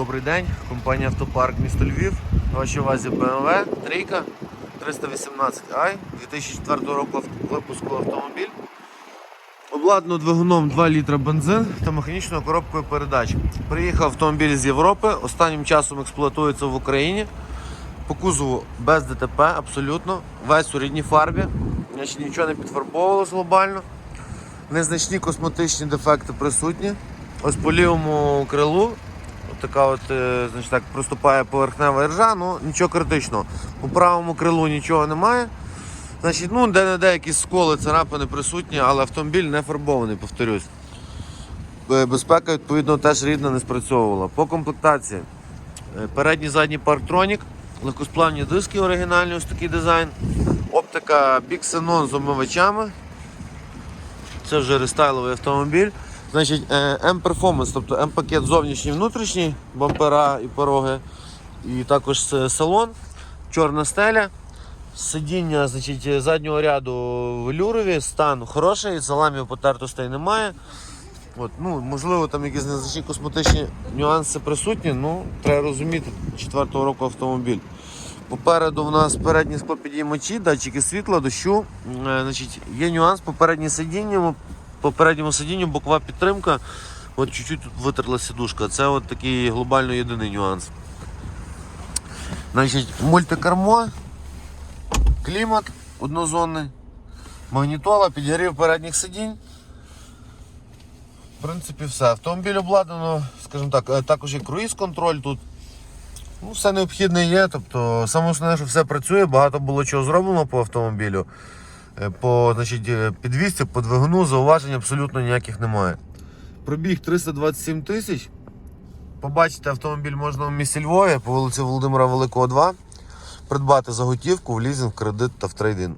Добрий день, компанія Автопарк місто Львів. На вашій увазі BMW, трійка 318i 2004 року випуску автомобіль. Обладнано двигуном 2 літра бензин та механічною коробкою передач. Приїхав автомобіль з Європи, останнім часом експлуатується в Україні. По кузову без ДТП, абсолютно. Весь у рідній фарбі. Значить, нічого не підфарбовувалось глобально. Незначні косметичні дефекти присутні. Ось по лівому крилу така от, е, значить так, проступає поверхнева іржа, ну нічого критичного. По правому крилу нічого немає. Значить, ну, де-не-де якісь сколи, царапини присутні, але автомобіль не фарбований, повторюсь. Безпека, відповідно, теж рідна не спрацьовувала. По комплектації. е, Передній задній парктронік, легкосплавні диски оригінальні, ось такий дизайн. Оптика Big з омивачами. Це вже рестайловий автомобіль. Значить, е, M-Performance, тобто М-пакет зовнішній внутрішній, бампера і пороги, і також салон, чорна стеля. Сидіння значить, заднього ряду велюрові, стан хороший, саламів потертостей немає. От, ну, можливо, там якісь незначні косметичні нюанси присутні, ну, треба розуміти, 4-го року автомобіль. Попереду в нас передні склопідіймачі, датчики світла, дощу. Е, Значить, є нюанс по переднє сидінню, по передньому сидінню бокова підтримка. От чуть-чуть тут витерла сідушка. Це от такий глобально єдиний нюанс. Значить, мультикармо, клімат однозонний, магнітола, підігрів передніх сидінь. В принципі, все. Автомобіль обладнано, скажімо так, е, також є круїз-контроль тут. Ну, все необхідне є. Тобто, саме основне, що все працює, багато було чого зроблено по автомобілю. Е, По значить, е, підвісці, по двигуну, зауважень абсолютно ніяких немає. Пробіг 327 тисяч. Побачити автомобіль можна в місті Львові по вулиці Володимира Великого 2. Придбати заготівку в лізинг, кредит та в трейдин.